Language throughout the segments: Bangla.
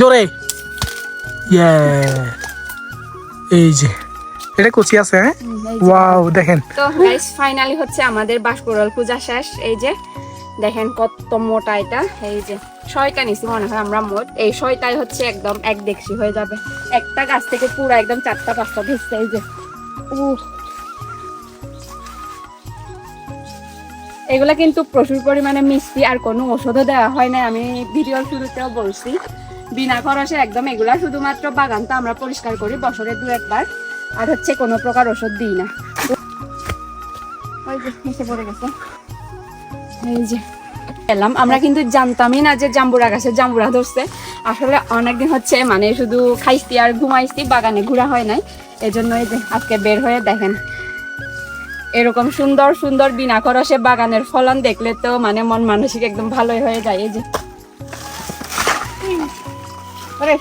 জোরে। এই যে এটা কচি আছে হ্যাঁ? ওয়াও দেখেন। তো গাইস ফাইনালি হচ্ছে আমাদের বাঁশকুড়াল পূজা শেষ। এই যে দেখেন কত মোটা এটা। এই যে ছয়টা নিছি মনে হয় আমরা মোট। এই ছয়টাই হচ্ছে একদম এক দেখছি হয়ে যাবে। একটা গাছ থেকে পুরো একদম চারটা পাঁচটা ভেসছে এই যে। উহ। এগুলা কিন্তু প্রচুর পরিমাণে মিষ্টি আর কোনো ওষুধও দেওয়া হয় না আমি ভিডিওর শুরুতেও বলছি। বিনা খরচে একদম এগুলা শুধুমাত্র বাগানটা আমরা পরিষ্কার করি, বছরে দু একবার। আর হচ্ছে কোনো প্রকার ওষুধ দিই না। এই যে, এলাম। আমরা কিন্তু জানতামই না যে জাম্বুরা গাছে জাম্বুরা ধরছে। আসলে অনেকদিন হচ্ছে মানে শুধু খাইছি আর ঘুমাইছি, বাগানে ঘোরা হয় নাই। এজন্য এই যে, আজকে বের হয়ে দেখেন। এরকম সুন্দর সুন্দর বিনা খরচে বাগানের ফলন দেখলে তো মানে মন মানসিক একদম ভালোই হয়ে যায়। এই যে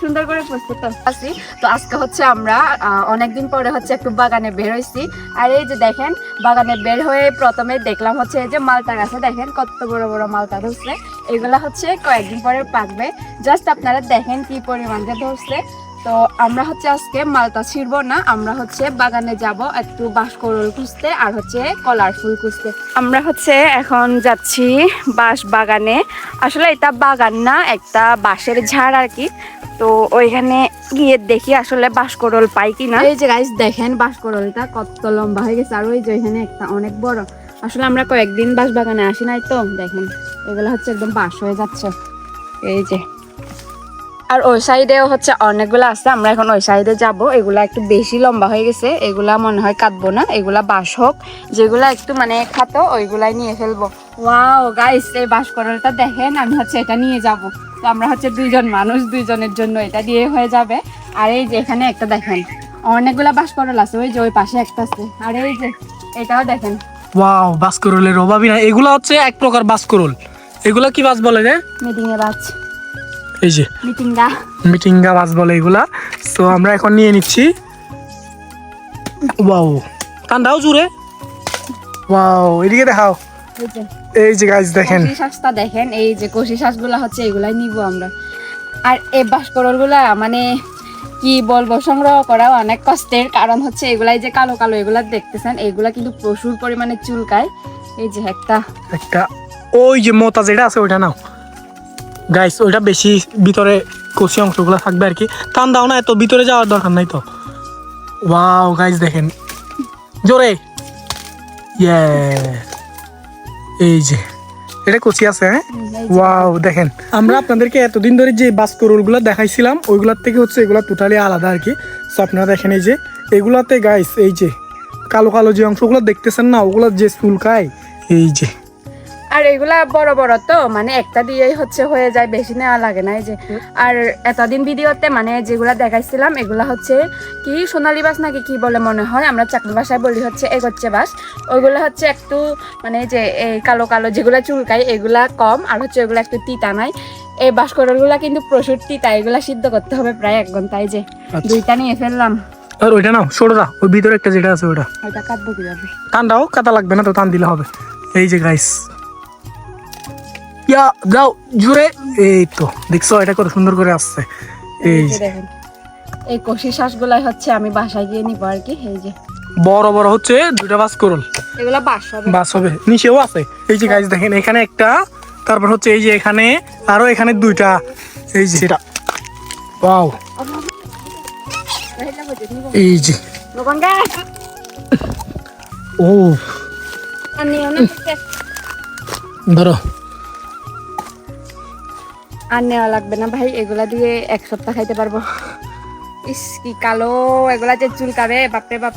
সুন্দর করে প্রস্তুত আছি। তো আজকে হচ্ছে আমরা অনেকদিন পরে হচ্ছে একটু বাগানে বের হয়েছি। আর এই যে দেখেন, বাগানে বের হয়ে প্রথমে দেখলাম হচ্ছে এই যে মালটা গাছে দেখেন, কত বড় বড় মালটা ধরছে। এগুলা হচ্ছে কয়েকদিন পরে পাকবে। জাস্ট আপনারা দেখেন কি পরিমাণ যে ধরছে। তো আমরা হচ্ছে আজকে মালটা ছিঁড়বো না, আমরা হচ্ছে বাগানে যাব একটু বাঁশকরল খুঁজতে আর হচ্ছে কলার ফুল খুঁজতে। আমরা হচ্ছে এখন যাচ্ছি বাঁশ বাগানে। আসলে এটা বাগান না, একটা বাঁশের ঝাড় আর কি। তো ওইখানে গিয়ে দেখি আসলে বাঁশকরল পাই কিনা। এই যে গাইস দেখেন বাঁশকরলটা কত লম্বা হয়ে গেছে আর ওই যে ওইখানে একটা অনেক বড়। আসলে আমরা কয়েকদিন বাঁশ বাগানে আসি নাই তো, দেখেন। এগুলো হচ্ছে একদম বাঁশ হয়ে যাচ্ছে। এই যে আর ওই সাইডেও হচ্ছে অনেকগুলো আছে আমরা এখন ওই সাইডে যাব। এগুলা একটু বেশি লম্বা হয়ে গেছে এগুলা মনে হয় কাটবো না এগুলা বাঁশ হোক। যেগুলা একটু মানে খাতো ওইগুলাই নিয়ে ফেলব। ওয়াও গাইস এই বাঁশ করলটা দেখেন আমি হচ্ছে এটা নিয়ে যাব। তো আমরা হচ্ছে দুইজন মানুষ দুইজনের জন্য এটা দিয়ে হয়ে যাবে। আর এই যে এখানে একটা দেখেন অনেকগুলা বাঁশ করল আছে ওই যে ওই পাশে একটা আছে। আর এই যে এটাও দেখেন। ওয়াও বাসকরলের অভাবই না এগুলা হচ্ছে এক প্রকার বাসকরল এগুলা কি বাস বলে রে? মিটিং এ বাজ এই যে মিটিঙ্গা বাস বলে এগুলা। তো আমরা এখন নিয়ে নিচ্ছি। ওয়াও ঠান্ডাও জুড়ে ওয়াও এদিকে দেখাও। এই যে। গাছ দেখেন। কষি দেখেন এই যে কষি শাঁসগুলো হচ্ছে এগুলাই নিব আমরা। আর এই বাঁশকরলগুলা মানে কি বলব সংগ্রহ করা অনেক কষ্টের কারণ হচ্ছে এগুলাই যে কালো কালো এগুলা দেখতেছেন এগুলা কিন্তু প্রচুর পরিমাণে চুলকায়। এই যে একটা। একটা ওই যে মোতা যেটা আছে ওইটা নাও। গাইস ওইটা বেশি ভিতরে কচি অংশগুলো থাকবে আর কি। টান দাও না, এত ভিতরে যাওয়ার দরকার নাই তো। ওয়াও গাইস দেখেন। জোরে। এই যে। এটা কচি আছে হ্যাঁ? ওয়াও দেখেন। আমরা আপনাদেরকে এতদিন ধরে যে বাস্করুলগুলো দেখাইছিলাম, ওইগুলোর থেকে হচ্ছে এগুলো টোটালি আলাদা আর কি। সো আপনারা দেখেন এই যে, এগুলাতে গাইস এই যে, কালো কালো যে অংশগুলো দেখতেছেন না, ওগুলো যে চুলকায়, এই যে। আর এগুলা বড় বড় তো মানে একটা দিয়েই হচ্ছে হয়ে যায় বেশি নেওয়া লাগে না এই যে। আর এতদিন ভিডিওতে মানে যেগুলা দেখাইছিলাম এগুলা হচ্ছে কি সোনালী বাস নাকি কি বলে মনে হয় আমরা চাকরি বাসায় বলি হচ্ছে এগোচ্ছে বাস। ওইগুলো হচ্ছে একটু মানে যে এই কালো কালো যেগুলা চুলকায় এগুলা কম আর হচ্ছে এগুলা একটু তিতা নাই। এই বাসকরলগুলা কিন্তু প্রচুর তিতা এগুলা সিদ্ধ করতে হবে প্রায় এক ঘন্টায় যে। আচ্ছা। দুইটা নিয়ে ফেললাম। আর ওইটা নাও সরোদা ওই ভিতরে একটা যেটা আছে ওইটা। ওইটা কাটবো কীভাবে? টানটাও কাটা লাগবে না তো টান দিলে হবে। এই যে গাইস ইয়া যাও জুড়ে। এই তো দেখছ এটা কত সুন্দর করে আসছে। এই দেখেন এই কষি শ্বাসগুলাই হচ্ছে আমি বাসায় গিয়ে নিবো আর কি এই যে। বড় বড় হচ্ছে দুইটা বাস করল এগুলা বাস হবে। বাস হবে নিচেও আছে। এই যে গাইস দেখেন এখানে একটা তারপর হচ্ছে এই যে এখানে আরও এখানে দুইটা। এই যে। এটা ওয়াও। এই যে। ও। ধরো। আর নেওয়া লাগবে না ভাই, এগুলা দিয়ে এক সপ্তাহ খাইতে পারব। ইস, কি কালো, এগুলা যে চুলকাবে, বাপরে বাপ।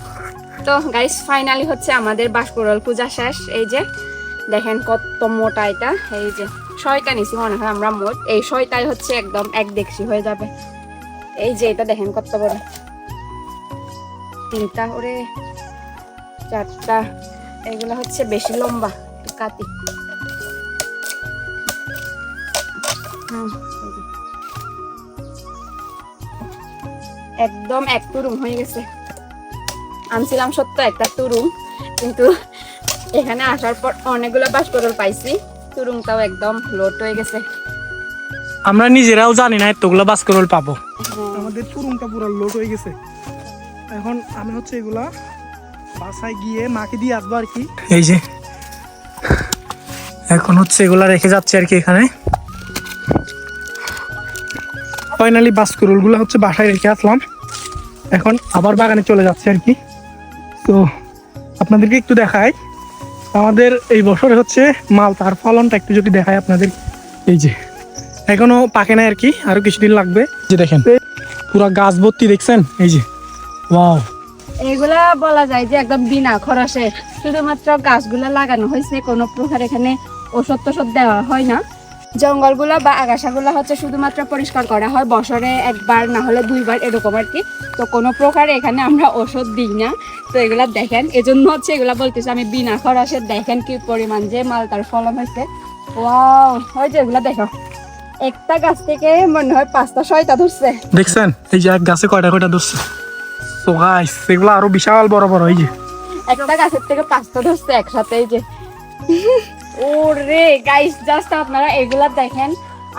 তো গাইস ফাইনালি হচ্ছে আমাদের বাঁশকুড়ল পূজা শেষ। এই যে, দেখেন কত মোটা এটা। এই যে ছয়টা নিছি মনে হয় আমরা মোট। এই ছয়টাই হচ্ছে একদম এক দেখছি হয়ে যাবে। এই যে এটা দেখেন কত বড়। তিনটা, ওরে, চারটা। এগুলো হচ্ছে বেশি লম্বা, একটু একদম এক তুরুম হয়ে গেছে। আনছিলাম সত্য একটা তুরুম কিন্তু এখানে আসার পর অনেকগুলো বাসকরল পাইছি তুরুমটাও একদম লোড হয়ে গেছে। আমরা নিজেরাও জানি না এতগুলো বাস্করোল পাবো। আমাদের তুরুমটা পুরো লোড হয়ে গেছে। এখন আমি হচ্ছে এগুলা বাসায় গিয়ে মাকে দিয়ে আসব আর কি। এই যে এখন হচ্ছে এগুলা রেখে যাচ্ছে আর কি এখানে। ফাইনালি বাস্করোলগুলো হচ্ছে বাসায় রেখে আসলাম। এখন আবার বাগানে চলে যাচ্ছে আর কি। তো আপনাদেরকে একটু দেখাই। আমাদের এই বছরে হচ্ছে মাল তার ফলনটা একটু যদি দেখায় আপনাদের। এই যে, এখনও পাকে না আর কি, আরও কিছুদিন লাগবে। যে দেখেন, পুরা গাছ ভর্তি দেখছেন? এই যে, ওয়াও। এগুলা বলা যায় যে একদম বিনা খরচে। শুধুমাত্র গাছগুলা লাগানো হয়েছে, কোনো প্রকার এখানে ওষুধ টষধ দেওয়া হয় না। জঙ্গলগুলো বা আগাছাগুলো হচ্ছে শুধুমাত্র পরিষ্কার করা হয়। বছরে একবার না হলে দুইবার এরকম আর কি। তো কোনো প্রকারে এখানে আমরা ওষুধ দিই না। তো এগুলা দেখেন এজন্য হচ্ছে এগুলা বলতেছে আমি বিনা খরচে দেখেন কি পরিমাণ যে মালটার ফলন হয়েছে। ওয়াও ওই যে এগুলা দেখো। একটা গাছ থেকে মনে হয় পাঁচটা ছয়টা ধরছে। দেখছেন? এই যে এক গাছে কয়টা কয়টা ধরছে? তো এগুলো আরও বিশাল বড় বড় এই যে। একটা গাছের থেকে পাঁচটা ধরছে একসাথে এই যে। ওরে গাইস জাস্ট আপনারা এগুলা দেখেন।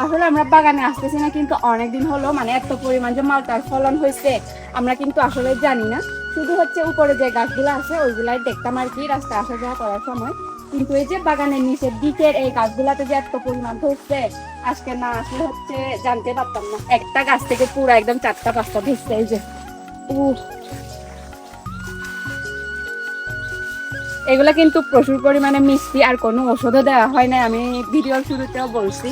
আসলে আমরা বাগানে আসতেছি না, কিন্তু অনেকদিন হলো মানে এত পরিমাণ যে মালটার ফলন হয়েছে, আমরা কিন্তু আসলে জানি না। শুধু হচ্ছে উপরে যে গাছগুলো আছে, ওইগুলাই দেখতাম আর কি, রাস্তা আসা যাওয়া করার সময়। কিন্তু এই যে বাগানের নিচের দিকের এই গাছগুলাতে যে এত পরিমাণ ধরছে, আজকে না আসলে হচ্ছে জানতে পারতাম না। একটা গাছ থেকে পুরো একদম চারটা পাঁচটা ধরছে এই যে। এগুলা কিন্তু প্রচুর পরিমাণে মিষ্টি আর কোনো ওষুধও দেওয়া হয় না আমি ভিডিওর শুরুতেও বলছি,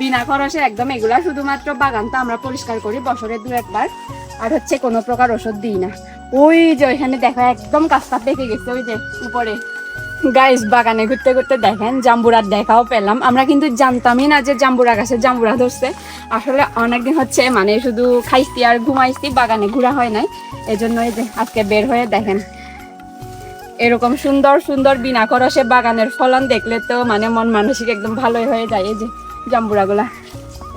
বিনা খরচে একদম এগুলা শুধুমাত্র বাগানটা আমরা পরিষ্কার করি, বছরে দু একবার। আর হচ্ছে কোনো প্রকার ওষুধ দিই না। ওই যে ওইখানে দেখা একদম কাজটা পেকে গেছে, ওই যে উপরে। গাইস বাগানে ঘুরতে ঘুরতে দেখেন জাম্বুরার দেখাও পেলাম। আমরা কিন্তু জানতামই না যে জাম্বুরা গাছে জাম্বুরা ধরছে। আসলে অনেকদিন হচ্ছে মানে শুধু খাইছি আর ঘুমাইছি, বাগানে ঘোরা হয় নাই। এজন্য এই যে আজকে বের হয়ে দেখেন এরকম সুন্দর সুন্দর বিনা খরচে বাগানের ফলন দেখলে তো মানে মন মানসিক একদম ভালোই হয়ে যায়, এই যে জাম্বুরাগুলা।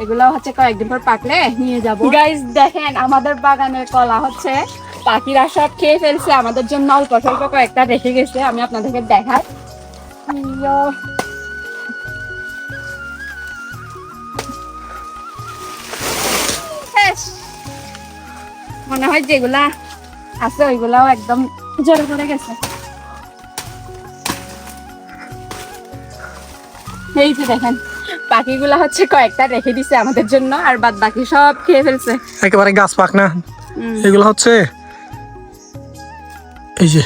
এগুলো হচ্ছে কয়েকদিন পর পাকলে নিয়ে যাব। গাইস দেখেন, আমাদের বাগানের কলা হচ্ছে, পাখিরা সব খেয়ে ফেলছে, আমাদের জন্য অল্প স্বল্প কয়েকটা রেখে গেছে, আমি আপনাদেরকে দেখাই। মনে হয় যেগুলা আছে ওইগুলাও একদম জড়ো পড়ে গেছে। এই যে দেখেন পাখিগুলা হচ্ছে কয়েকটা রেখে দিছে আমাদের জন্য আর বাদ বাকি সব খেয়ে ফেলছে। একেবারে গাছ পাক না এগুলো হচ্ছে এই যে।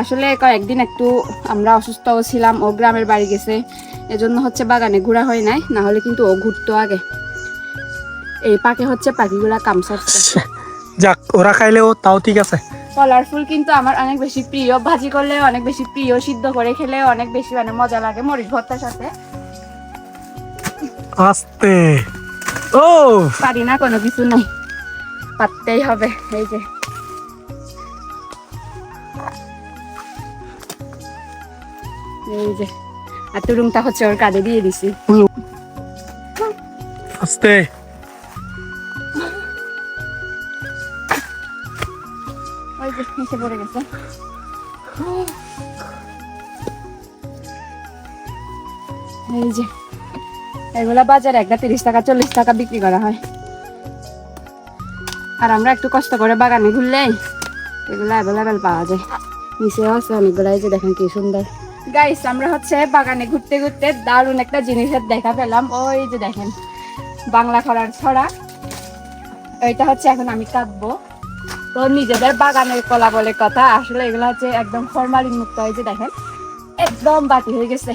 আসলে কয়েকদিন একটু আমরা অসুস্থ ছিলাম ও গ্রামের বাড়ি গেছে এজন্য হচ্ছে বাগানে ঘোরা হয় নাই না হলে কিন্তু ও ঘুরতো আগে। এই পাকে হচ্ছে পাখিগুলা কামসাচ্ছে যাক ওরা খাইলেও তাও ঠিক আছে। কলার ফুল কিন্তু আমার অনেক বেশি প্রিয়। ভাজি করলে অনেক বেশি প্রিয় সিদ্ধ করে খেলে অনেক বেশি মানে মজা লাগে মরিচ ভর্তার সাথে। আস্তে। ও! পারি না কোনো কিছু নাই। পারতেই হবে এই যে। এই যে আর তুরুংটা হচ্ছে ওর কাঁধে দিয়ে দিছি। আস্তে। ওই যে গেছে। এই যে, এগুলা বাজারে একটা তিরিশ টাকা, চল্লিশ টাকা বিক্রি করা হয়। আর আমরা একটু কষ্ট করে বাগানে ঘুরলেই এগুলো অ্যাভেলেবেল পাওয়া যায়। নিচেও আছে অনেকগুলো, এই যে দেখেন কি সুন্দর। গাইস আমরা হচ্ছে বাগানে ঘুরতে ঘুরতে দারুণ একটা জিনিসের দেখা পেলাম। ওই যে দেখেন, বাংলা খরার ছড়া। এটা হচ্ছে এখন আমি কাটবো। তো নিজেদের বাগানের কলা বলে কথা। আসলে এগুলো হচ্ছে একদম ফরমালিন মুক্ত হয়েছে দেখেন, একদম বাতি হয়ে গেছে।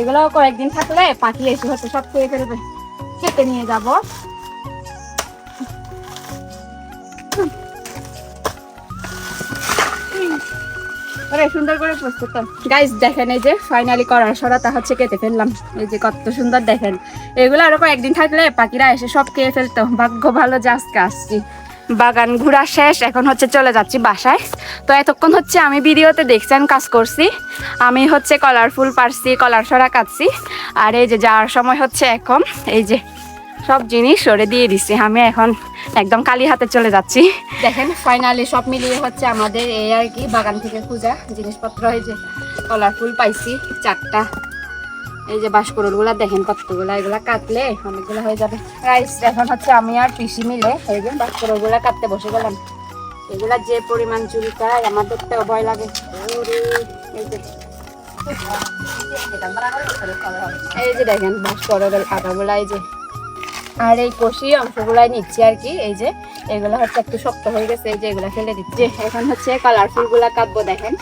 এগুলো কয়েকদিন থাকলে পাখি এসে হচ্ছে সব খেয়ে ফেলবে। কেটে নিয়ে যাব। সুন্দর করে প্রস্তুত গাইস দেখেন এই যে ফাইনালি করার সরাটা হচ্ছে কেটে ফেললাম। এই যে কত সুন্দর দেখেন। এগুলো আরও কয়েকদিন থাকলে পাখিরা এসে সব খেয়ে ফেলতো। ভাগ্য ভালো যে আজকে আসছি। বাগান ঘোরা শেষ, এখন হচ্ছে চলে যাচ্ছি বাসায়। তো এতক্ষণ হচ্ছে আমি ভিডিওতে দেখছেন কাজ করছি। আমি হচ্ছে কলার ফুল পারছি, কলার সরা কাটছি। আর এই যে যাওয়ার সময় হচ্ছে এখন, এই যে সব জিনিস সরে দিয়ে দিছি। আমি এখন একদম কালি হাতে চলে যাচ্ছি। দেখেন ফাইনালি সব মিলিয়ে হচ্ছে আমাদের এই আর কি বাগান থেকে খুঁজা জিনিসপত্র, এই যে কলার ফুল পাইছি, চারটা। এই যে বাঁশকরলগুলা দেখেন কতগুলা, এগুলা কাটলে অনেকগুলো হয়ে যাবে। রাইস এখন হচ্ছে আমি আর পিসি মিলে এই যে গুলা কাটতে বসে গেলাম। এগুলা যে পরিমাণ চুরি চুলকায় আমার দেখতেও ভয় লাগে। এই যে দেখেন বাঁশকরল আটাগুলা এই যে। আর এই কষি অংশগুলাই নিচ্ছি আর কি, এই যে এগুলো হচ্ছে একটু শক্ত হয়ে গেছে যে এগুলো ফেলে দিচ্ছে। এখন হচ্ছে কালারফুলগুলা কাটবো, দেখেন।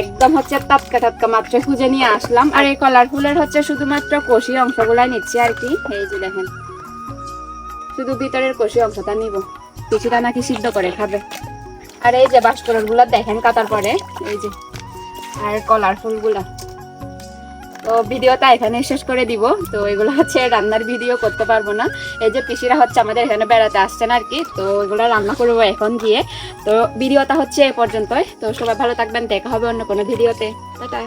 একদম হচ্ছে টাটকা টাটকা মাত্র খুঁজে নিয়ে আসলাম। আর এই কালারফুলের হচ্ছে শুধুমাত্র কষি অংশগুলাই নিচ্ছি আর কি। এই যে দেখেন, শুধু ভিতরের কষি অংশটা নিব। কিছুটা নাকি সিদ্ধ করে খাবে। আর এই যে বাস্করলগুলা দেখেন কাটার পরে, এই যে, আর কালারফুলগুলা। তো ভিডিওটা এখানে শেষ করে দিব। তো এগুলো হচ্ছে রান্নার ভিডিও করতে পারব না। এই যে পিসিরা হচ্ছে আমাদের এখানে বেড়াতে আসছেন আর কি তো এগুলো রান্না করব এখন গিয়ে। তো ভিডিওটা হচ্ছে এ পর্যন্তই। তো সবাই ভালো থাকবেন। দেখা হবে অন্য কোনো ভিডিওতে। টাটা।